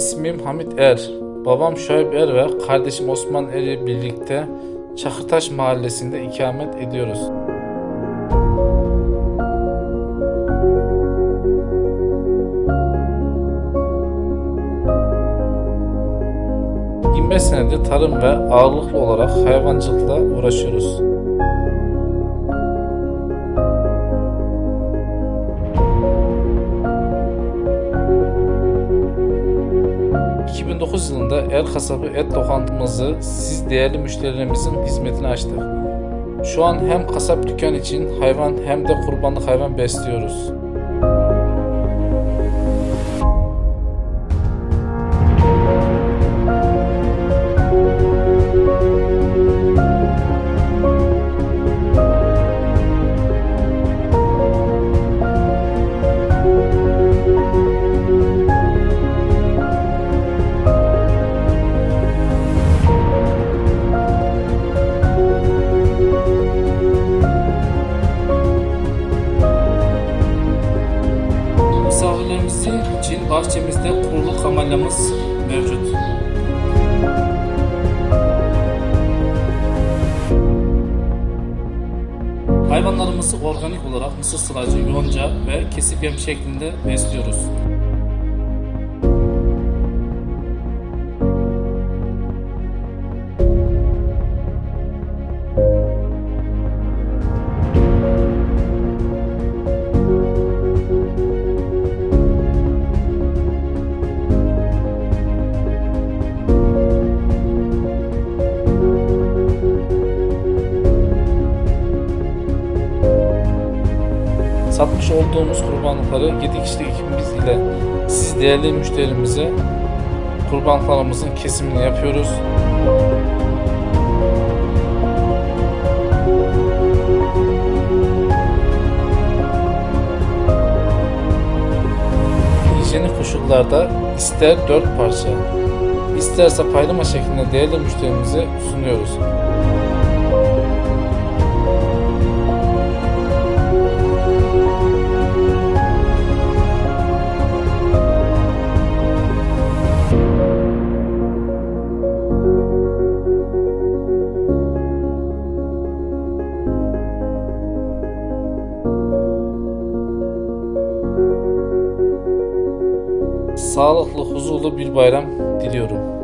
İsmim Hamit Er. Babam Şuayb Er ve kardeşim Osman Er ile birlikte Çakırtaş mahallesinde ikamet ediyoruz. ...25 senedir tarım ve ağırlıklı olarak hayvancılıkla uğraşıyoruz. ...2009 yılında Er Kasabı et lokantamızı siz değerli müşterilerimizin hizmetine açtık. Şu an hem kasap dükkan için hayvan hem de kurbanlık hayvan besliyoruz. Misafirlerimiz için bahçemizde kurulu kamalyamız mevcut. Hayvanlarımızı organik olarak mısır sılacı, yonca ve kesip yem şeklinde besliyoruz. Satmış olduğumuz kurbanlıkları 7 kişilik ekibimiz ile siz değerli müşterimize kurbanlıklarımızın kesimini yapıyoruz. Hijyenik koşullarda ister 4 parça, isterse paylama şeklinde değerli müşterimize sunuyoruz. Sağlıklı, huzurlu bir bayram diliyorum.